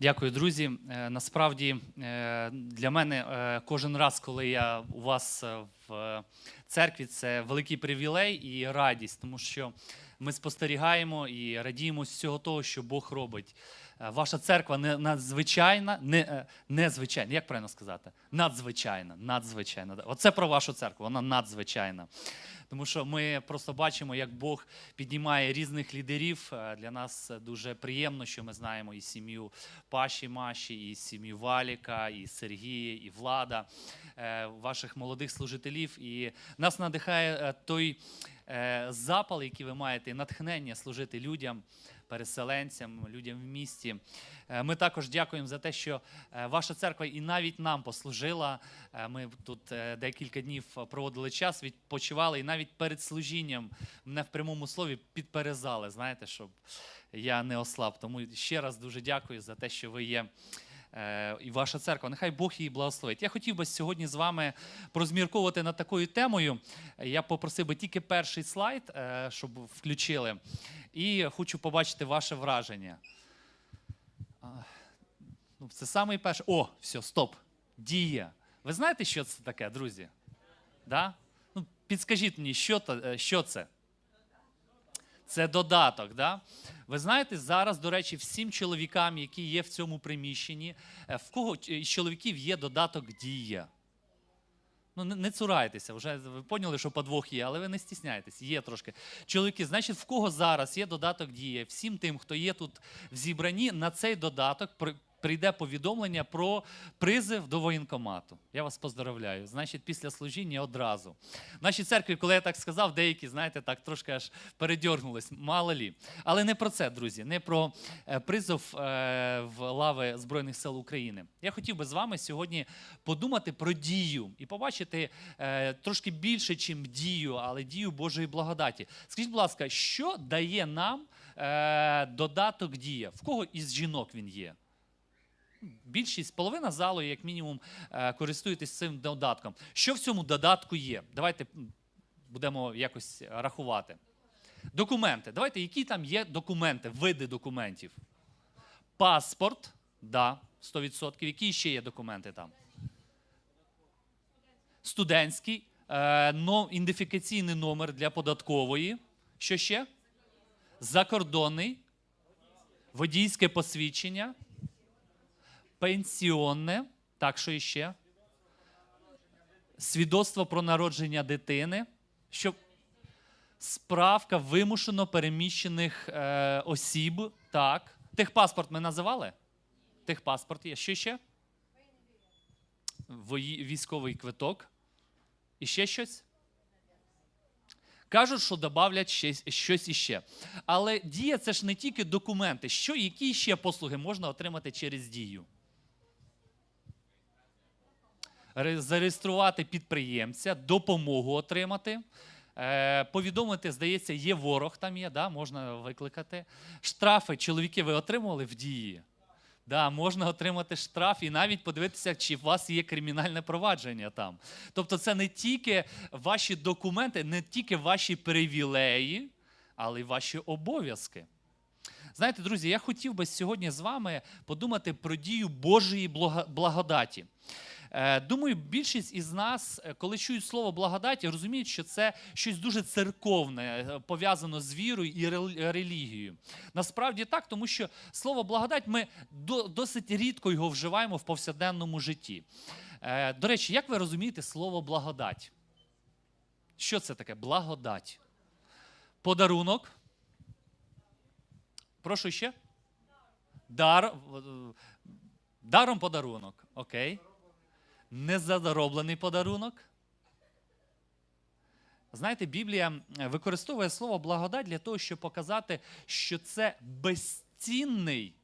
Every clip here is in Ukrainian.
Дякую, друзі. Е, Насправді е, для мене е, кожен раз, коли я у вас в церкві, це великий привілей і радість, тому що ми спостерігаємо і радіємо всього того, що Бог робить. Е, Ваша церква не надзвичайна, не, е, незвичайна, як правильно сказати? Надзвичайна, надзвичайна. Оце про вашу церкву, вона надзвичайна. Тому що ми просто бачимо, як Бог піднімає різних лідерів. Е, Для нас дуже приємно, що ми знаємо і сім'ю Паші Маші, і сім'ю Валіка, і Сергія, і Влада, ваших молодих служителів. І нас надихає той запал, який ви маєте, і натхнення служити людям. Переселенцям, людям в місті. Е, Ми також дякуємо за те, що е, ваша церква і навіть нам послужила. Е, Ми тут декілька днів проводили час, відпочивали, і навіть перед служінням мене в прямому слові підперезали, знаєте, щоб я не ослаб. Тому ще раз дуже дякую за те, що ви є. Е, І ваша церква, нехай Бог її благословить. Я хотів би сьогодні з вами порозмірковувати над такою темою. Я попросив би тільки перший слайд, е, щоб включили. І хочу побачити ваше враження. Ну, це самий перший. О, все, стоп. Дія. Ви знаєте, що це таке, друзі? Да? Ну, підскажіть мені, що, е, що це? Це додаток. Да? Ви знаєте, зараз, до речі, всім чоловікам, які є в цьому приміщенні, е, в кого з із чоловіків є додаток дія. Ну, не, цурайтеся, вже ви поняли, що подвох є, але ви не стісняйтесь, є трошки. Чоловіки, значить, в кого зараз є додаток дія? Всім тим, хто є тут в зібранні, на цей додаток прийде повідомлення про призив до воєнкомату. Я вас поздравляю. Значить, після служіння одразу. В нашій церкві, коли я так сказав, деякі, знаєте, так трошки аж передьоргнулись, мало лі. Але не про це, друзі, не про е, призов е, в лави Збройних сил України. Я хотів би з вами сьогодні подумати про дію і побачити е, трошки більше, чим дію, але дію Божої благодаті. Скажіть, будь ласка, що дає нам додаток дія? В кого із жінок він є? Більшість, половина залу, як мінімум, е, користуєтесь цим додатком. Що в цьому додатку є? Давайте будемо якось рахувати. Документи. Давайте, які там є документи, види документів? Паспорт, да, 100%. Які ще є документи там? Студентський, е, но, ідентифікаційний номер для податкової. Що ще? Закордонний, водійське посвідчення, пенсіонне. Так, що іще? Свідоцтво про народження дитини. Що справка вимушено переміщених е, осіб. Так. Техпаспорт ми називали? Техпаспорт є. Що ще? Вої- Військовий квиток. І ще щось? Кажуть, що додавлять щось іще. Але дія це ж не тільки документи. Що, які ще послуги можна отримати через дію? Зареєструвати підприємця, допомогу отримати. Е, повідомити, здається, є ворог там є, да, можна викликати. Штрафи чоловіки ви отримували в дії? Да, можна отримати штраф і навіть подивитися, чи у вас є кримінальне провадження там. Тобто, це не тільки ваші документи, не тільки ваші привілеї, але й ваші обов'язки. Знаєте, друзі, я хотів би сьогодні з вами подумати про дію Божої благодаті. Е, Думаю, більшість із нас, е, коли чують слово благодаті, розуміють, що це щось дуже церковне, е, пов'язано з вірою і релігією. Насправді так, тому що слово благодать ми досить рідко його вживаємо в повсякденному житті. До речі, як ви розумієте слово благодать? Що це таке? Благодать. Подарунок. Прошу ще. Дар. Даром подарунок. Окей. Незароблений подарунок. Знаєте, Біблія використовує слово благодать для того, щоб показати, що це безцінний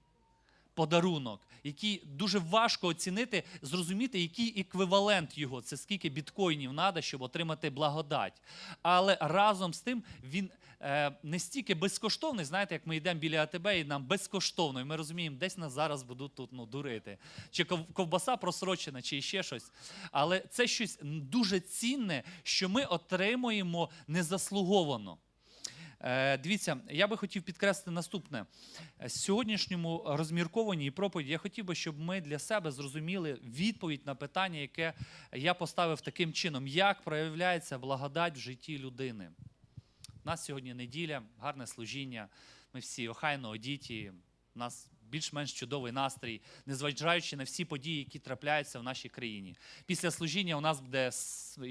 подарунок, який дуже важко оцінити, зрозуміти, який еквівалент його, це скільки біткоїнів треба, щоб отримати благодать. Але разом з тим він е, не стільки безкоштовний, знаєте, як ми йдемо біля АТБ і нам безкоштовно, і ми розуміємо, десь нас зараз будуть тут ну, дурити. Чи ковбаса просрочена, чи ще щось. Але це щось дуже цінне, що ми отримуємо незаслуговано. Е, Дивіться, я би хотів підкреслити наступне. Е, Сьогоднішньому розмірковані і проповіді я хотів би, щоб ми для себе зрозуміли відповідь на питання, яке я поставив таким чином: як проявляється благодать в житті людини. У нас сьогодні неділя, гарне служіння. Ми всі охайно одіті. У нас більш-менш чудовий настрій, незважаючи на всі події, які трапляються в нашій країні. Після служіння у нас буде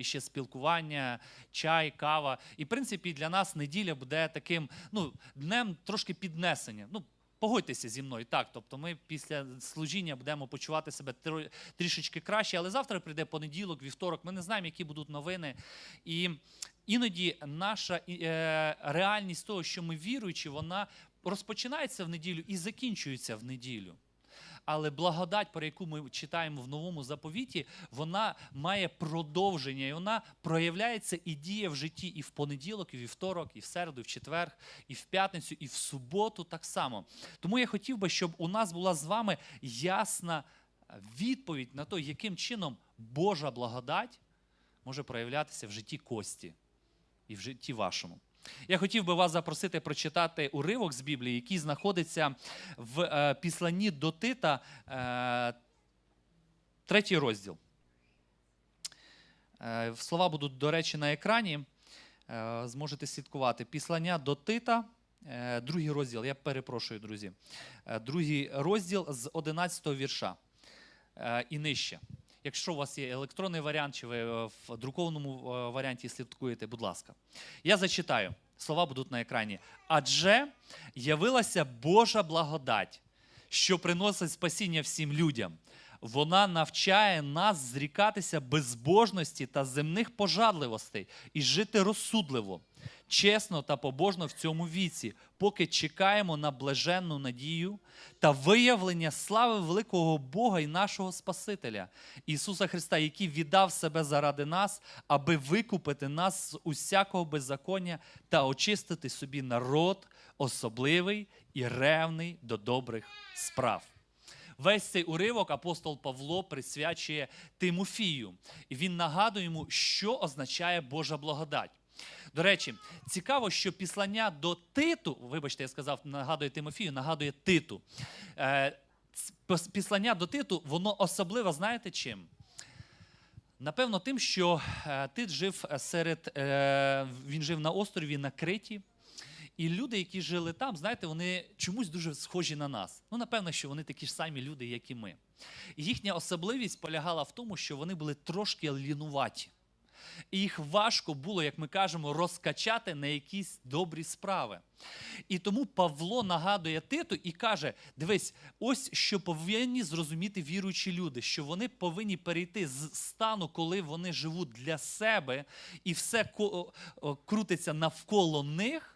ще спілкування, чай, кава. І, в принципі, для нас неділя буде таким ну, днем трошки піднесення. Ну, Погодьтеся зі мною, так. Тобто ми після служіння будемо почувати себе трішечки краще, але завтра прийде понеділок, вівторок. Ми не знаємо, які будуть новини. І іноді наша е, реальність того, що ми віруючі, вона розпочинається в неділю і закінчується в неділю. Але благодать, про яку ми читаємо в новому заповіті, вона має продовження, і вона проявляється і діє в житті і в понеділок, і в вівторок, і в середу, і в четвер, і в п'ятницю, і в суботу так само. Тому я хотів би, щоб у нас була з вами ясна відповідь на те, яким чином Божа благодать може проявлятися в житті Кості і в житті вашому. Я хотів би вас запросити прочитати уривок з Біблії, який знаходиться в е, післанні до Тита, е, третій розділ. Е, слова будуть, до речі, на екрані. Е, зможете слідкувати. Післання до Тита, е, другий розділ. Я перепрошую, друзі. Е, другий розділ з 11 вірша е, і нижче. Якщо у вас є електронний варіант, чи ви е, в друкованому е, варіанті слідкуєте, будь ласка. Я зачитаю. Слова будуть на екрані. Адже явилася Божа благодать, що приносить спасіння всім людям. Вона навчає нас зрікатися безбожності та земних пожадливостей і жити розсудливо, чесно та побожно в цьому віці, поки чекаємо на блаженну надію та виявлення слави великого Бога і нашого Спасителя Ісуса Христа, який віддав себе заради нас, аби викупити нас з усякого беззаконня та очистити собі народ особливий і ревний до добрих справ. Весь цей уривок апостол Павло присвячує Тимофію, і він нагадує йому, що означає Божа благодать. До речі, цікаво, що післання до Титу, вибачте, я сказав, нагадує Тимофію, нагадує Титу. Е, Післання до Титу, воно особливо, знаєте чим? Напевно, тим, що е, Тит жив серед, е, він жив на острові на Криті. І люди, які жили там, знаєте, вони чомусь дуже схожі на нас. Ну, напевно, що вони такі ж самі люди, як і ми. І їхня особливість полягала в тому, що вони були трошки лінуваті. І їх важко було, як ми кажемо, розкачати на якісь добрі справи. І тому Павло нагадує Титу і каже: дивись, ось що повинні зрозуміти віруючі люди, що вони повинні перейти з стану, коли вони живуть для себе, і все крутиться навколо них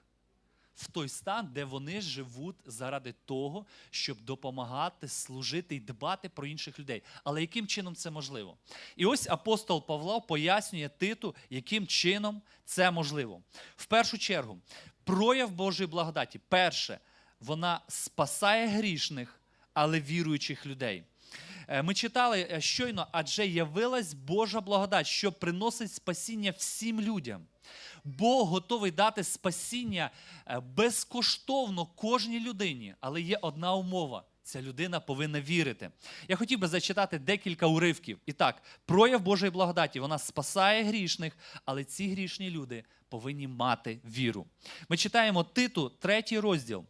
в той стан, де вони живуть заради того, щоб допомагати, служити і дбати про інших людей. Але яким чином це можливо? І ось апостол Павло пояснює Титу, яким чином це можливо. В першу чергу, прояв Божої благодаті. Перше, вона спасає грішних, але віруючих людей. Е, Ми читали е, щойно, адже явилась Божа благодать, що приносить спасіння всім людям. Бог готовий дати спасіння е, безкоштовно кожній людині, але є одна умова. Ця людина повинна вірити. Я хотів би зачитати декілька уривків. І так, прояв Божої благодаті, вона спасає грішних, але ці грішні люди повинні мати віру. Ми читаємо Титу, третій розділ.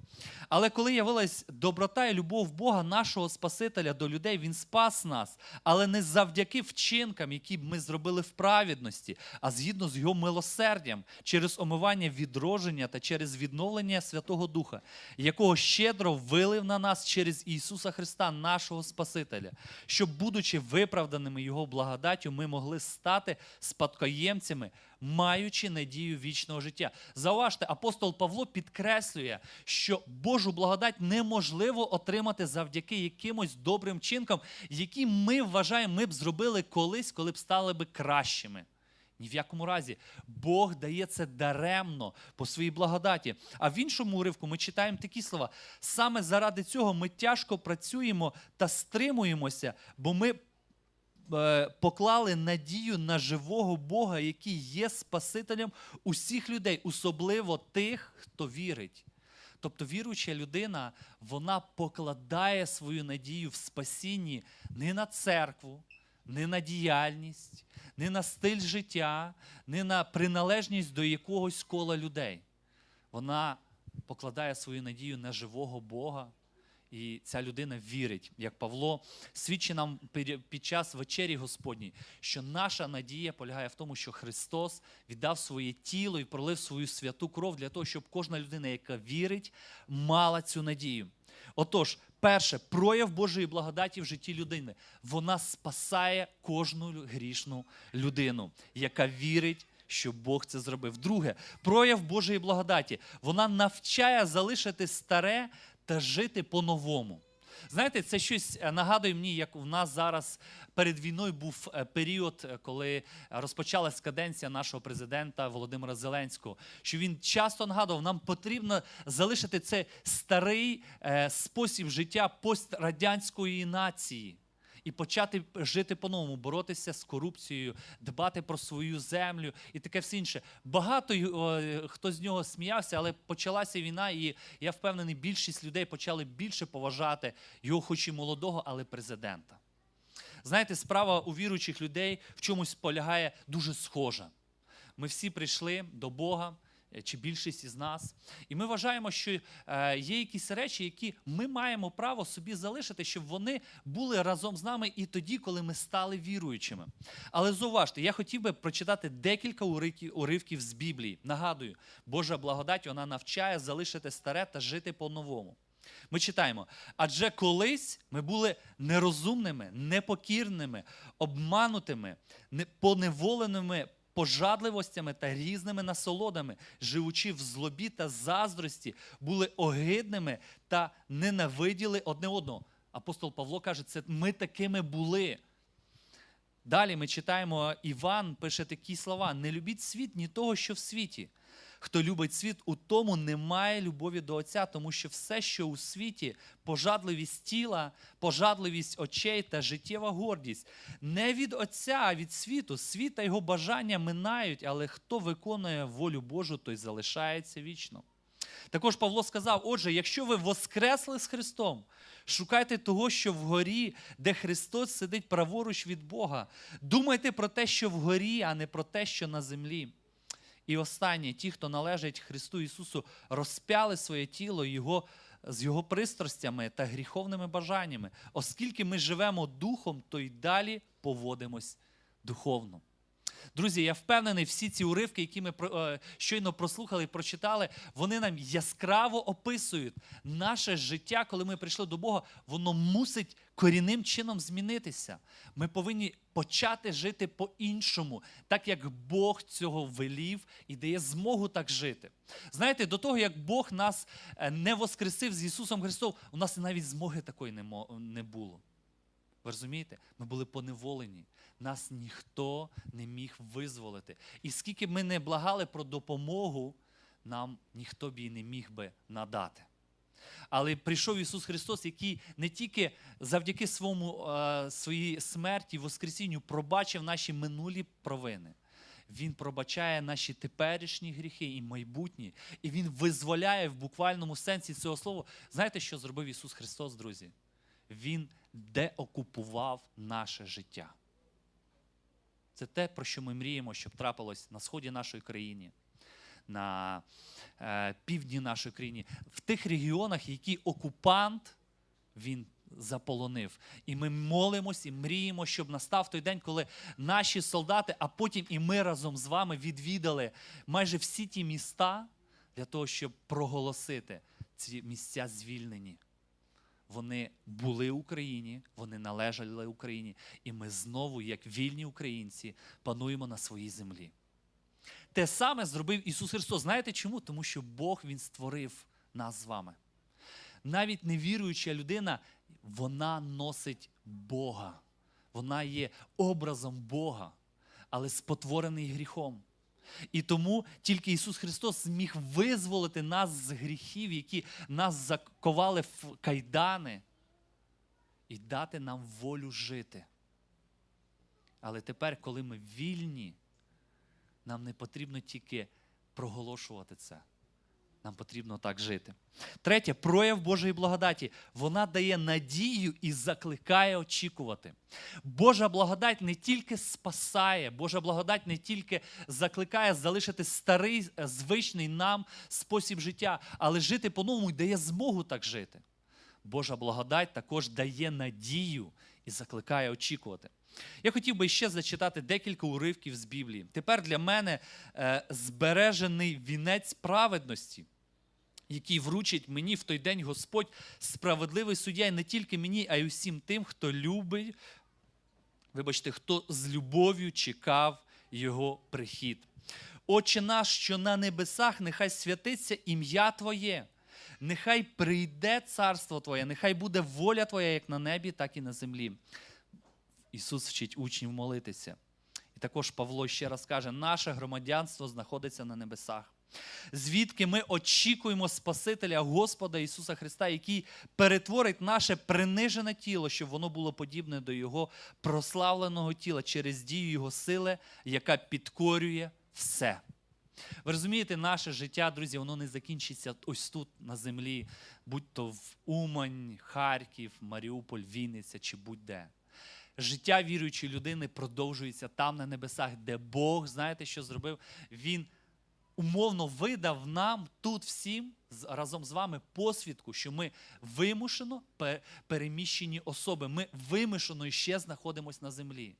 Але коли явилась доброта і любов Бога, нашого Спасителя до людей, Він спас нас, але не завдяки вчинкам, які б ми зробили в праведності, а згідно з його милосердям, через омивання відродження та через відновлення Святого Духа, якого щедро вилив на нас через Ісуса Христа, нашого Спасителя, щоб, будучи виправданими Його благодаттю, ми могли стати спадкоємцями, маючи надію вічного життя. Зауважте, апостол Павло підкреслює, що Божу благодать неможливо отримати завдяки якимось добрим чинкам, які ми вважаємо, ми б зробили колись, коли б стали би кращими. Ні в якому разі. Бог дає це даремно по своїй благодаті. А в іншому уривку ми читаємо такі слова: саме заради цього ми тяжко працюємо та стримуємося, бо ми поклали надію на живого Бога, який є Спасителем усіх людей, особливо тих, хто вірить. Тобто віруюча людина, вона покладає свою надію в спасінні не на церкву, не на діяльність, не на стиль життя, не на приналежність до якогось кола людей. Вона покладає свою надію на живого Бога. І ця людина вірить, як Павло свідчить нам під час вечері Господній, що наша надія полягає в тому, що Христос віддав своє тіло і пролив свою святу кров для того, щоб кожна людина, яка вірить, мала цю надію. Отож, перше, прояв Божої благодаті в житті людини. Вона спасає кожну грішну людину, яка вірить. Що Бог це зробив. Друге, прояв Божої благодаті. Вона навчає залишити старе та жити по-новому. Знаєте, це щось е, нагадує мені, як у нас зараз перед війною був е, період, е, коли розпочалась каденція нашого президента Володимира Зеленського. Що він часто нагадував, нам потрібно залишити цей старий спосіб життя пострадянської нації. І почати жити по-новому, боротися з корупцією, дбати про свою землю і таке все інше. Багато е, хто з нього сміявся, але почалася війна, і я впевнений, більшість людей почали більше поважати його, хоч і молодого, але президента. Знаєте, справа у віруючих людей в чомусь полягає дуже схожа. Ми всі прийшли до Бога, чи більшість із нас, і ми вважаємо, що е, є якісь речі, які ми маємо право собі залишити, щоб вони були разом з нами і тоді, коли ми стали віруючими. Але зауважте, я хотів би прочитати декілька уривків, з Біблії. Нагадую, Божа благодать вона навчає залишити старе та жити по-новому. Ми читаємо: адже колись ми були нерозумними, непокірними, обманутими, не- поневоленими пожадливостями та різними насолодами, живучи в злобі та заздрості, були огидними та ненавиділи одне одного. Апостол Павло каже, це ми такими були. Далі ми читаємо, Іван пише такі слова: не любіть світ ні того, що в світі. Хто любить світ, у тому немає любові до Отця, тому що все, що у світі, пожадливість тіла, пожадливість очей та життєва гордість, не від Отця, а від світу. Світ та його бажання минають, але хто виконує волю Божу, той залишається вічно. Також Павло сказав: отже, якщо ви воскресли з Христом, шукайте того, що вгорі, де Христос сидить праворуч від Бога. Думайте про те, що вгорі, а не про те, що на землі. І останнє, ті, хто належать Христу Ісусу, розпяли своє тіло його, з Його пристрастями та гріховними бажаннями. Оскільки ми живемо духом, то й далі поводимось духовно. Друзі, я впевнений, всі ці уривки, які ми е, щойно прослухали і прочитали, вони нам яскраво описують наше життя, коли ми прийшли до Бога, воно мусить корінним чином змінитися. Ми повинні почати жити по-іншому, так як Бог цього велів і дає змогу так жити. Знаєте, до того, як Бог нас е, не воскресив з Ісусом Христом, у нас навіть змоги такої не було. Ви розумієте? Ми були поневолені. Нас ніхто не міг визволити. І скільки ми не благали про допомогу, нам ніхто б її не міг би надати. Але прийшов Ісус Христос, який не тільки завдяки своєму, е, своїй смерті, Воскресінню пробачив наші минулі провини. Він пробачає наші теперішні гріхи і майбутні. І Він визволяє в буквальному сенсі цього слова. Знаєте, що зробив Ісус Христос, друзі? Він деокупував наше життя. Це те, про що ми мріємо, щоб трапилось на сході нашої країни, на е, півдні нашої країни, в тих регіонах, які окупант він заполонив. І ми молимось і мріємо, щоб настав той день, коли наші солдати, а потім і ми разом з вами відвідали майже всі ті міста для того, щоб проголосити ці місця звільнені. Вони були Україні, вони належали Україні, і ми знову, як вільні українці, пануємо на своїй землі. Те саме зробив Ісус Христос. Знаєте чому? Тому що Бог Він створив нас з вами. Навіть невіруюча людина, вона носить Бога. Вона є образом Бога, але спотворений гріхом. І тому тільки Ісус Христос зміг визволити нас з гріхів, які нас заковали в кайдани, і дати нам волю жити. Але тепер, коли ми вільні, нам не потрібно тільки проголошувати це. Нам потрібно так жити. Третє, прояв Божої благодаті. Вона дає надію і закликає очікувати. Божа благодать не тільки спасає, Божа благодать не тільки закликає залишити старий, е, звичний нам спосіб життя, але жити по-новому і дає змогу так жити. Божа благодать також дає надію і закликає очікувати. Я хотів би ще зачитати декілька уривків з Біблії. Тепер для мене е, збережений вінець праведності, який вручить мені в той день Господь, справедливий суддя, і не тільки мені, а й усім тим, хто любить, вибачте, хто з любов'ю чекав його прихід. Отче наш, що на небесах, нехай святиться ім'я Твоє. Нехай прийде царство Твоє, нехай буде воля Твоя як на небі, так і на землі. Ісус вчить учнів молитися. І також Павло ще раз каже: наше громадянство знаходиться на небесах. Звідки ми очікуємо Спасителя Господа Ісуса Христа, який перетворить наше принижене тіло, щоб воно було подібне до Його прославленого тіла через дію Його сили, яка підкорює все. Ви розумієте, наше життя, друзі, воно не закінчиться ось тут, на землі, будь то в Умань, Харків, Маріуполь, Вінниця чи будь-де. Життя віруючої людини продовжується там, на небесах, де Бог, знаєте, що зробив? Він умовно видав нам тут всім разом з вами посвідку, що ми вимушено переміщені особи. Ми вимушено ще знаходимося на землі.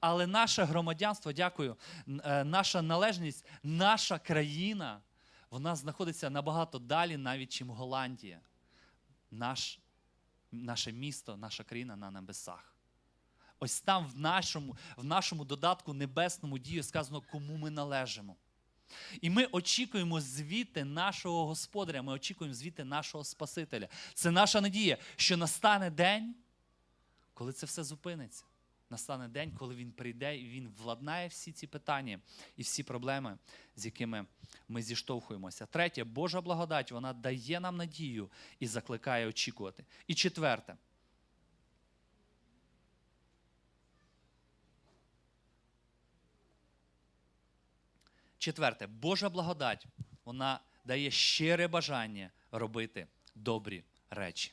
Але наше громадянство, дякую, е, наша належність, наша країна, вона знаходиться набагато далі, навіть чим Голландія. Наш, наше місто, наша країна на небесах. Ось там в нашому, в нашому додатку небесному дію сказано, кому ми належимо. І ми очікуємо звідти нашого Господаря, ми очікуємо звідти нашого Спасителя. Це наша надія, що настане день, коли це все зупиниться. Настане день, коли він прийде і він владнає всі ці питання і всі проблеми, з якими ми зіштовхуємося. Третє, Божа благодать, вона дає нам надію і закликає очікувати. І четверте, Четверте, Божа благодать, вона дає щире бажання робити добрі речі.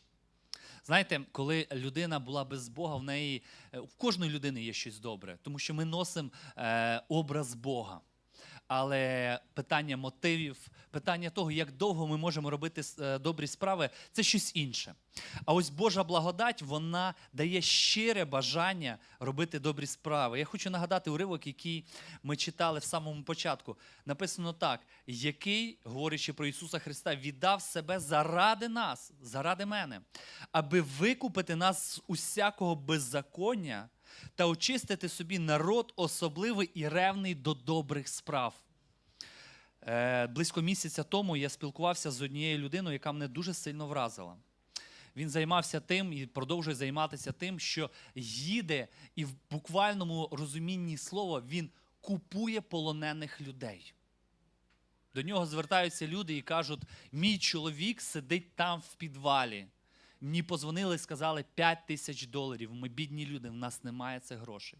Знаєте, коли людина була без Бога, в неї е, в кожної людини є щось добре, тому що ми носимо е, образ Бога. Але питання мотивів, питання того, як довго ми можемо робити е, добрі справи, це щось інше. А ось Божа благодать, вона дає щире бажання робити добрі справи. Я хочу нагадати уривок, який ми читали в самому початку. Написано так: який, говорячи про Ісуса Христа, віддав себе заради нас, заради мене, аби викупити нас з усякого беззаконня та очистити собі народ особливий і ревний до добрих справ. Е, близько місяця тому я спілкувався з однією людиною, яка мене дуже сильно вразила. Він займався тим і продовжує займатися тим, що їде і в буквальному розумінні слова він купує полонених людей. До нього звертаються люди і кажуть: мій чоловік сидить там в підвалі. Мені позвонили і сказали 5 тисяч доларів. Ми бідні люди, в нас немає цих грошей.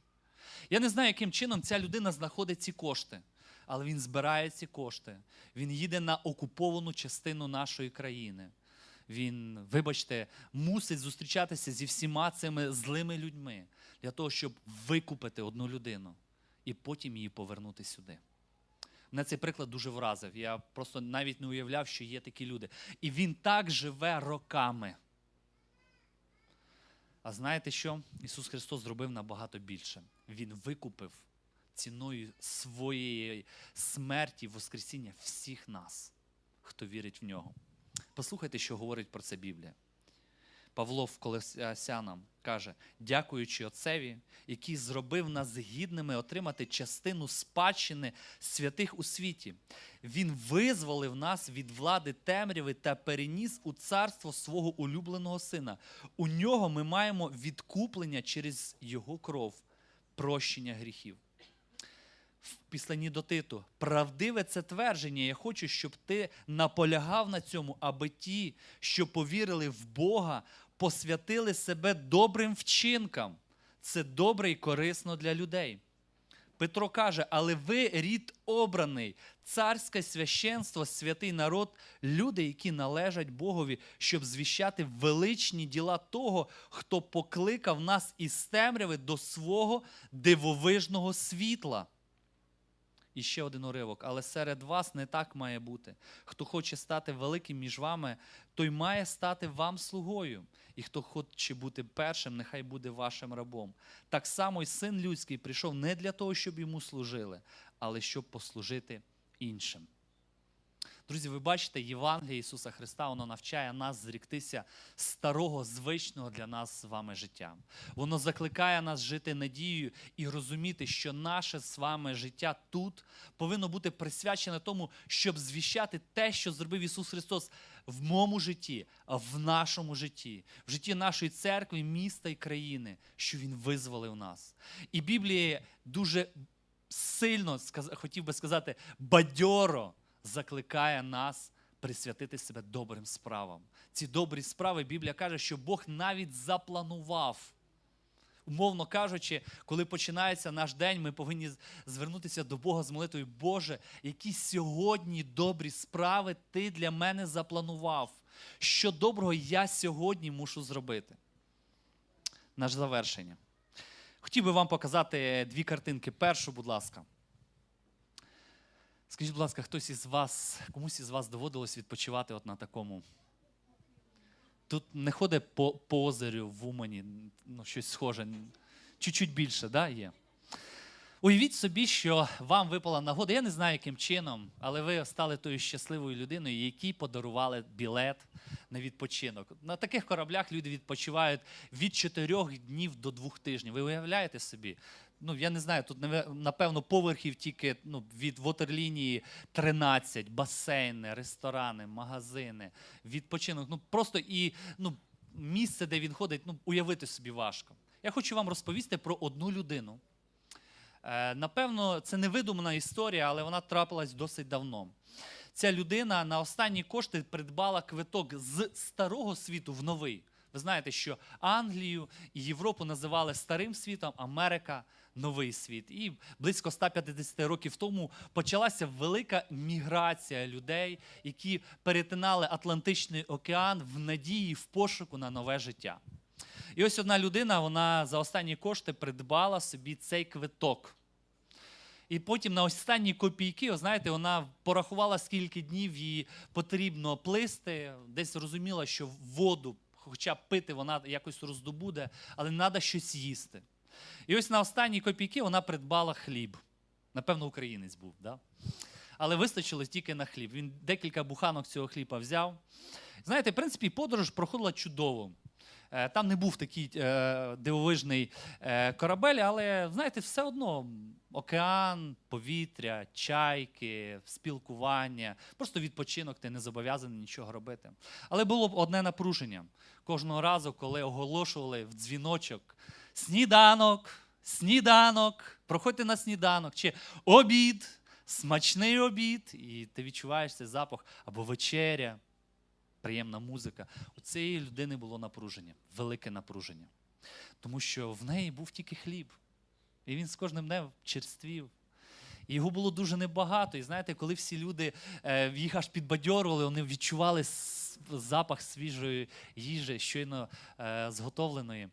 Я не знаю, яким чином ця людина знаходить ці кошти, але він збирає ці кошти. Він їде на окуповану частину нашої країни. Він, вибачте, мусить зустрічатися зі всіма цими злими людьми для того, щоб викупити одну людину і потім її повернути сюди. Мене цей приклад дуже вразив. Я просто навіть не уявляв, що є такі люди. І він так живе роками. А знаєте що? Ісус Христос зробив набагато більше. Він викупив ціною своєї смерті, Воскресіння всіх нас, хто вірить в нього. Послухайте, що говорить про це Біблія. Павло в Колесянам каже: дякуючи Отцеві, який зробив нас гідними отримати частину спадщини святих у світі. Він визволив нас від влади темряви та переніс у царство свого улюбленого сина. У нього ми маємо відкуплення через його кров, прощення гріхів. В післанні до Титу. Правдиве це твердження. Я хочу, щоб ти наполягав на цьому, аби ті, що повірили в Бога, посвятили себе добрим вчинкам. це добре і корисно для людей. Петро каже: але ви рід обраний, царське священство, святий народ, люди, які належать Богові, щоб звіщати величні діла того, хто покликав нас із темряви до свого дивовижного світла. І ще один уривок, але серед вас не так має бути. Хто хоче стати великим між вами, той має стати вам слугою. І хто хоче бути першим, нехай буде вашим рабом. Так само й син людський прийшов не для того, щоб йому служили, але щоб послужити іншим. Друзі, ви бачите, Євангеліє Ісуса Христа, воно навчає нас зріктися старого, звичного для нас з вами життя. Воно закликає нас жити надією і розуміти, що наше з вами життя тут повинно бути присвячене тому, щоб звіщати те, що зробив Ісус Христос в моєму житті, в нашому житті, в житті нашої церкви, міста і країни, що Він визволив нас. І Біблія дуже сильно хотів би сказати, бадьоро закликає нас присвятити себе добрим справам. Ці добрі справи Біблія каже, що Бог навіть запланував. Умовно кажучи, коли починається наш день, ми повинні звернутися до Бога з молитвою, Боже, які сьогодні добрі справи ти для мене запланував. Що доброго я сьогодні мушу зробити? Наше завершення. Хотів би вам показати дві картинки. Першу, будь ласка. Скажіть, будь ласка, хтось із вас, комусь із вас доводилось відпочивати от на такому. Тут не ходить по, по озерю в Умані, ну, щось схоже. Чуть-чуть більше, да, є. Уявіть собі, що вам випала нагода, я не знаю, яким чином, але ви стали тою щасливою людиною, якій подарували білет на відпочинок. На таких кораблях люди відпочивають від 4 днів до 2 тижнів. Ви уявляєте собі? Ну, я не знаю, тут напевно поверхів тільки ну, від ватерлінії 13, басейни, ресторани, магазини, відпочинок. Ну просто і ну, місце, де він ходить, ну, уявити собі важко. Я хочу вам розповісти про одну людину. Е, Напевно, це не видумана історія, але вона трапилась досить давно. Ця людина на останні кошти придбала квиток з старого світу в новий. Ви знаєте, що Англію і Європу називали старим світом, Америка новий світ. І близько 150 років тому почалася велика міграція людей, які перетинали Атлантичний океан в надії, в пошуку на нове життя. І ось одна людина, вона за останні кошти придбала собі цей квиток. І потім на останні копійки, о, знаєте, вона порахувала, скільки днів їй потрібно плисти, десь розуміла, що воду, хоча б пити, вона якось роздобуде, але треба щось їсти. І ось на останні копійки вона придбала хліб. Напевно, українець був, да? але вистачило тільки на хліб. Він декілька буханок цього хліба взяв. Знаєте, в принципі, подорож проходила чудово. Е, Там не був такий е, дивовижний е, корабель, але знаєте, все одно океан, повітря, чайки, спілкування, просто відпочинок, ти не зобов'язаний нічого робити. Але було б одне напруження. Кожного разу, коли оголошували в дзвіночок сніданок, сніданок, проходьте на сніданок, чи обід, смачний обід, і ти відчуваєш цей запах або вечеря приємна музика. У цієї людини було напруження, велике напруження. Тому що в неї був тільки хліб. І він з кожним днем черствів. І його було дуже небагато. І знаєте, коли всі люди е, їх аж підбадьорували, вони відчували запах свіжої їжі, щойно е, зготовленої.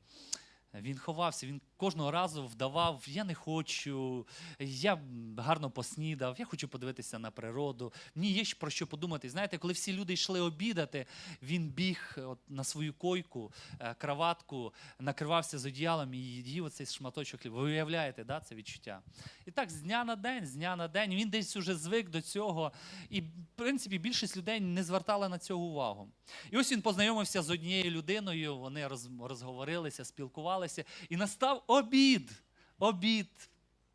Він ховався, він кожного разу вдавав: я не хочу, я гарно поснідав, я хочу подивитися на природу. Мені є про що подумати. Знаєте, коли всі люди йшли обідати, він біг от на свою койку, е, краватку, накривався з одіялом і їв оцей шматочок хліба. Ви уявляєте, да, це відчуття? І так з дня на день, з дня на день. Він десь уже звик до цього. І, в принципі, більшість людей не звертала на цього увагу. І ось він познайомився з однією людиною, вони розговорилися, спілкувалися, і настав обід. Обід.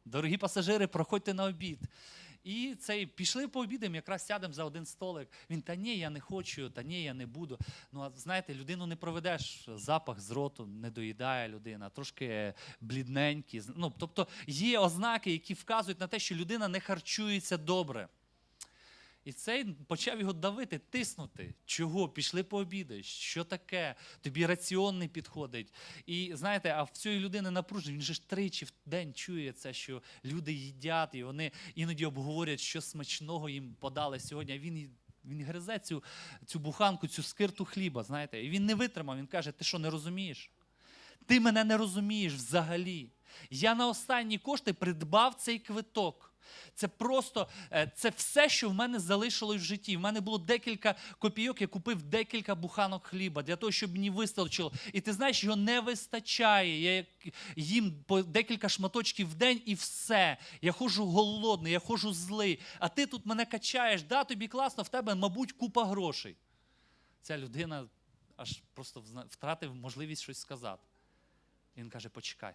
Дорогі пасажири, проходьте на обід. І цей пішли по обідам, якраз сядемо за один столик. Він та ні, я не хочу, та ні, я не буду. Ну, а знаєте, людину не проведеш, запах з роту не доїдає людина, трошки блідненький. Ну, тобто є ознаки, які вказують на те, що людина не харчується добре. І цей почав його давити, тиснути. Чого? Пішли пообідай. Що таке? Тобі раціон не підходить. І знаєте, а в цієї людини напруження, він же ж тричі в день чує це, що люди їдять, і вони іноді обговорять, що смачного їм подали сьогодні. А він, він гризе цю, цю буханку, цю скирту хліба, знаєте, і він не витримав. Він каже: Ти що, не розумієш? Ти мене не розумієш взагалі. Я на останні кошти придбав цей квиток. Це просто е, це все, що в мене залишилось в житті. В мене було декілька копійок, я купив декілька буханок хліба для того, щоб мені вистачило. І ти знаєш, його не вистачає. Я їм по декілька шматочків в день і все. Я ходжу голодний, я ходжу злий. А ти тут мене качаєш, да, тобі класно, в тебе, мабуть, купа грошей. Ця людина аж просто втратив можливість щось сказати. Він каже: почекай.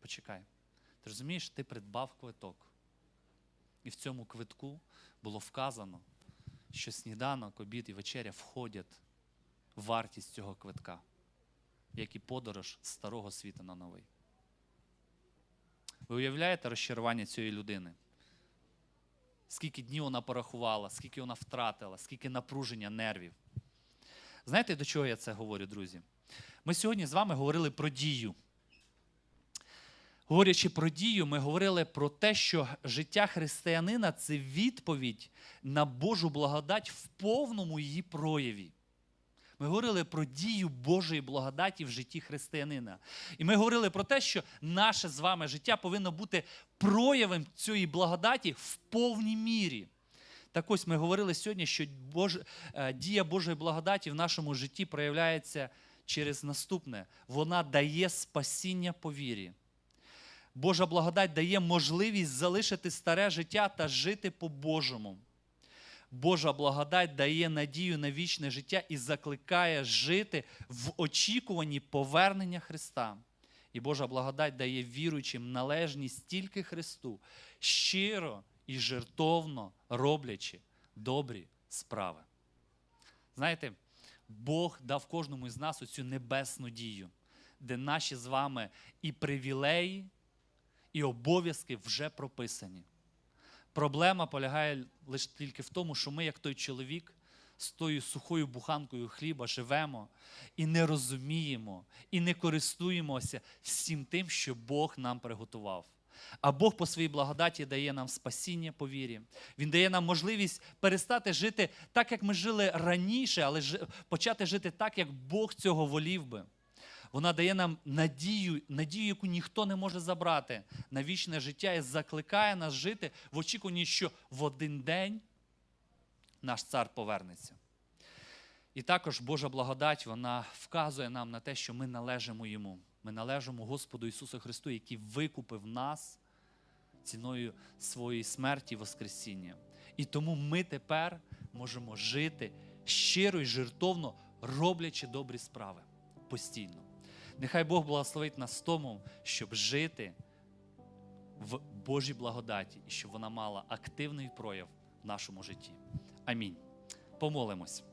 Почекай. Ти розумієш, ти придбав квиток. І в цьому квитку було вказано, що сніданок, обід і вечеря входять в вартість цього квитка, як і подорож з старого світу на новий. Ви уявляєте розчарування цієї людини? Скільки днів вона порахувала, скільки вона втратила, скільки напруження нервів. Знаєте, до чого я це говорю, друзі? Ми сьогодні з вами говорили про дію. Говорячи про дію, ми говорили про те, що життя християнина це відповідь на Божу благодать в повному її прояві. Ми говорили про дію Божої благодаті в житті християнина. І ми говорили про те, що наше з вами життя повинно бути проявом цієї благодаті в повній мірі. Так ось ми говорили сьогодні, що Бож... е, дія Божої благодаті в нашому житті проявляється через наступне: вона дає спасіння по вірі. Божа благодать дає можливість залишити старе життя та жити по-божому. Божа благодать дає надію на вічне життя і закликає жити в очікуванні повернення Христа. І Божа благодать дає віруючим належність тільки Христу, щиро і жертовно роблячи добрі справи. Знаєте, Бог дав кожному із нас оцю небесну дію, де наші з вами і привілеї, і обов'язки вже прописані. Проблема полягає лише тільки в тому, що ми, як той чоловік, з тою сухою буханкою хліба живемо і не розуміємо, і не користуємося всім тим, що Бог нам приготував. А Бог по своїй благодаті дає нам спасіння по вірі. Він дає нам можливість перестати жити так, як ми жили раніше, але почати жити так, як Бог цього волів би. Вона дає нам надію, надію, яку ніхто не може забрати на вічне життя і закликає нас жити в очікуванні, що в один день наш цар повернеться. І також Божа благодать вона вказує нам на те, що ми належимо йому. Ми належимо Господу Ісусу Христу, який викупив нас ціною своєї смерті і Воскресіння. І тому ми тепер можемо жити щиро і жертовно, роблячи добрі справи постійно. Нехай Бог благословить нас тому, щоб жити в Божій благодаті і щоб вона мала активний прояв в нашому житті. Амінь. Помолимось.